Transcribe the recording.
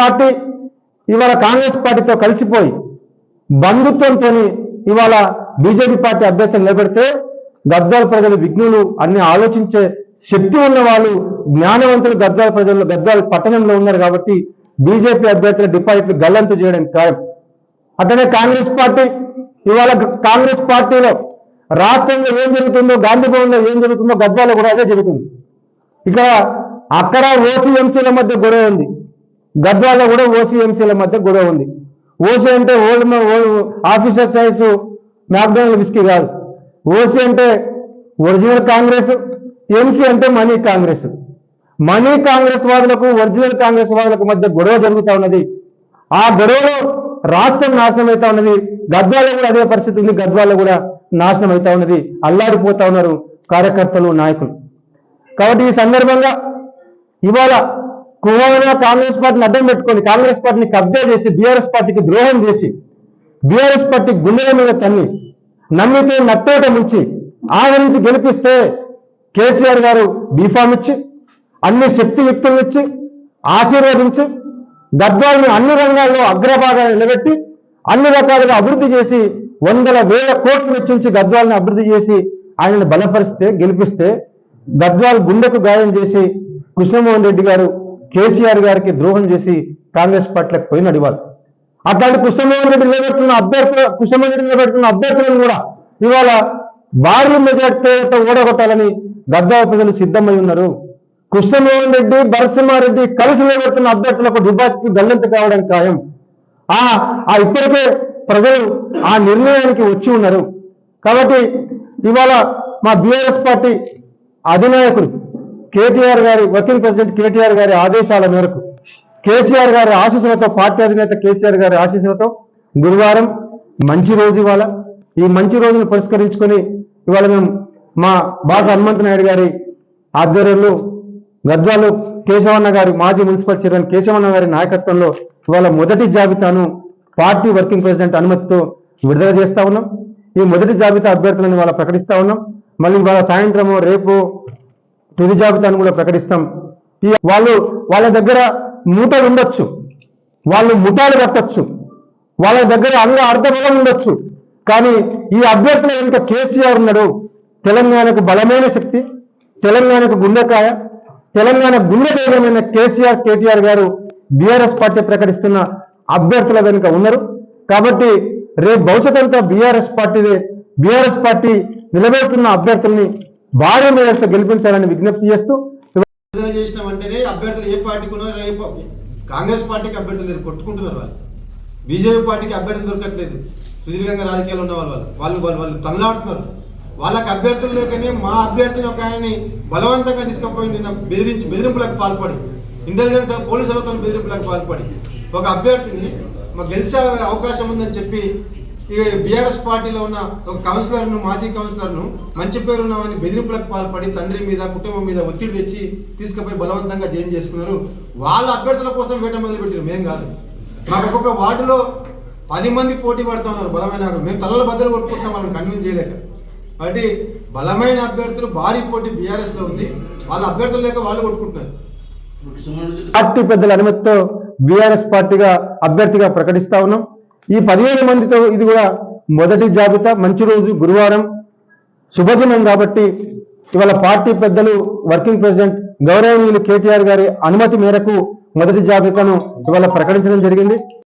Party ఇవాళ కాంగ్రెస్ పార్టీతో కలిసిపోయి బంధుత్వంతో ఇవాళ బీజేపీ పార్టీ అభ్యర్థులు నిలబెడితే గద్వాల ప్రజలు విఘ్నులు అన్ని ఆలోచించే శక్తి ఉన్న వాళ్ళు జ్ఞానవంతులు గద్వాల ప్రజలు గద్వాల పట్టణంలో ఉన్నారు కాబట్టి బీజేపీ అభ్యర్థుల డిపాజిట్లు గల్లంతు చేయడం ఖాయం. అట్లనే కాంగ్రెస్ పార్టీ ఇవాళ కాంగ్రెస్ పార్టీలో రాష్ట్రంలో ఏం జరుగుతుందో గాంధీ భవన్లో ఏం జరుగుతుందో గద్వాలో కూడా అదే జరుగుతుంది. ఇక్కడ అక్కడ ఓసీఎంసీల మధ్య గొడవ ఉంది. గద్వాలో కూడా ఓసీఎంసీల మధ్య గొడవ ఉంది. ఓసీ అంటే old old officer choice McDonald whisky కాదు. ఓసీ అంటే ఒరిజినల్ కాంగ్రెస్ ఎంసీ అంటే మనీ కాంగ్రెస్. మనీ కాంగ్రెస్ వాదులకు ఒరిజినల్ కాంగ్రెస్ వాదులకు మధ్య గొడవ జరుగుతూ ఉన్నది. ఆ గొడవలో రాష్ట్రం నాశనం అవుతా ఉన్నది. గద్వాలో కూడా అదే పరిస్థితి ఉంది. గద్వాలో కూడా నాశనం అవుతా ఉన్నది. అల్లాడిపోతా ఉన్నారు కార్యకర్తలు నాయకులు. కాబట్టి ఈ సందర్భంగా ఇవాళ కుమారుగా కాంగ్రెస్ పార్టీని అడ్డం పెట్టుకొని కాంగ్రెస్ పార్టీని కబ్జా చేసి బీఆర్ఎస్ పార్టీకి ద్రోహం చేసి బీఆర్ఎస్ పార్టీ గుండెల మీద తన్ని నమ్మితే నత్తోట ముంచి ఆదరించి గెలిపిస్తే కేసీఆర్ గారు బీఫామ్ ఇచ్చి అన్ని శక్తియుక్తులు ఇచ్చి ఆశీర్వదించి గద్వాల్ని అన్ని రంగాల్లో అగ్రభాగాన్ని నిలబెట్టి అన్ని రకాలుగా అభివృద్ధి చేసి వందల వేల కోట్లు వెచ్చించి గద్వాల్ని అభివృద్ధి చేసి ఆయనను బలపరిస్తే గెలిపిస్తే గద్వాల్ గుండెకు గాయం చేసి కృష్ణమోహన్ రెడ్డి గారు కేసీఆర్ గారికి ద్రోహం చేసి కాంగ్రెస్ పార్టీలకు పోయి నడివాలి అట్లాంటి కృష్ణమోహన్ రెడ్డి నిలబెడుతున్న అభ్యర్థులు కృష్ణమోహన్ రెడ్డి నిలబెడుతున్న అభ్యర్థులను కూడా ఇవాళ భారీ మెజార్టీతో ఓడగొట్టాలని గద్వాల ప్రజలు సిద్ధమై ఉన్నారు. కృష్ణమోహన్ రెడ్డి నరసింహారెడ్డి కలిసి నిలబెడుతున్న అభ్యర్థులకు డిపాజిట్ గల్లంత కావడం ఖాయం. ఆ ఆ ఇప్పటికే ప్రజలు ఆ నిర్ణయానికి వచ్చి ఉన్నారు. కాబట్టి ఇవాళ మా బీఆర్ఎస్ పార్టీ అధినాయకుడు కేటీఆర్ గారి వర్కింగ్ ప్రెసిడెంట్ కేటీఆర్ గారి ఆదేశాల మేరకు కేసీఆర్ గారి ఆశీస్సులతో పార్టీ అధినేత కేసీఆర్ గారి ఆశీస్సులతో గురువారం మంచి రోజు ఇవాళ. ఈ మంచి రోజును పురస్కరించుకొని ఇవాళ మేము మా బాధ హనుమంత నాయుడు గారి ఆధ్వర్యంలో గద్వాలు కేశవన్న గారి మాజీ మున్సిపల్ చైర్మన్ కేశవన్న గారి నాయకత్వంలో ఇవాళ మొదటి జాబితాను పార్టీ వర్కింగ్ ప్రెసిడెంట్ అనుమతితో విడుదల చేస్తా ఉన్నాం. ఈ మొదటి జాబితా అభ్యర్థులను ఇవాళ ప్రకటిస్తా ఉన్నాం. మళ్ళీ ఇవాళ సాయంత్రము రేపు తుది జాబితాను కూడా ప్రకటిస్తాం. ఈ వాళ్ళు వాళ్ళ దగ్గర మూటలు ఉండొచ్చు. వాళ్ళు ముఠాలు కట్టచ్చు. వాళ్ళ దగ్గర అంగ అర్థబలం ఉండొచ్చు. కానీ ఈ అభ్యర్థుల వెనుక కేసీఆర్ ఉన్నాడు. తెలంగాణకు బలమైన శక్తి తెలంగాణకు గుండెకాయ తెలంగాణ గుండె దైవమైన కేసీఆర్ కేటీఆర్ గారు బీఆర్ఎస్ పార్టీ ప్రకటిస్తున్న అభ్యర్థుల వెనుక ఉన్నారు. కాబట్టి రేపు భవిష్యత్ అంతా బీఆర్ఎస్ పార్టీదే బీఆర్ఎస్ పార్టీ నిలబెడుతున్న అభ్యర్థుల్ని భారీ మేరతో గెలిపించాలని విజ్ఞప్తి చేస్తూ విడుదల చేసిన వెంటనే అభ్యర్థులు ఏ పార్టీకి ఉన్నారో కాంగ్రెస్ పార్టీకి అభ్యర్థులు లేరు కొట్టుకుంటున్నారు వాళ్ళు. బీజేపీ పార్టీకి అభ్యర్థులు దొరకట్లేదు. సుదీర్ఘంగా రాజకీయాలు ఉన్న వాళ్ళు వాళ్ళు. వాళ్ళు వాళ్ళు తనలాడుతున్నారు వాళ్ళకి అభ్యర్థులు లేకనే మా అభ్యర్థిని ఒక ఆయన్ని బలవంతంగా తీసుకుపోయి నిన్న బెదిరించి బెదిరింపులకు పాల్పడి ఇంటెలిజెన్స్ పోలీసులతో బెదిరింపులకు పాల్పడి ఒక అభ్యర్థిని మాకు గెలిచే అవకాశం ఉందని చెప్పి ఇక బీఆర్ఎస్ పార్టీలో ఉన్న ఒక కౌన్సిలర్ను మాజీ కౌన్సిలర్ను మంచి పేరు ఉన్నవని బెదిరింపులకు పాల్పడి తండ్రి మీద కుటుంబం మీద ఒత్తిడి తెచ్చి తీసుకుపోయి బలవంతంగా జైన్ చేసుకున్నారు. వాళ్ళ అభ్యర్థుల కోసం వేట మొదలుపెట్టారు. మేం కాదు. మాకు ఒక్కొక్క వార్డులో పది మంది పోటీ పడుతూ ఉన్నారు బలమైన మేము తలల బద్దలు కొట్టుకుంటున్నాం వాళ్ళని కన్విన్స్ చేయలేక. కాబట్టి బలమైన అభ్యర్థులు భారీ పోటీ బీఆర్ఎస్లో ఉంది. వాళ్ళ అభ్యర్థులు లేక వాళ్ళు కొట్టుకుంటున్నారు. పార్టీ పెద్దల అనుమతితో బీఆర్ఎస్ పార్టీగా అభ్యర్థిగా ప్రకటిస్తా ఉన్నాం. ఈ పదిహేను మందితో ఇది కూడా మొదటి జాబితా మంచి రోజు గురువారం శుభదినం కాబట్టి ఇవాళ పార్టీ పెద్దలు వర్కింగ్ ప్రెసిడెంట్ గౌరవనీయులు కేటీఆర్ గారి అనుమతి మేరకు మొదటి జాబితాను ఇవాళ ప్రకటించడం జరిగింది.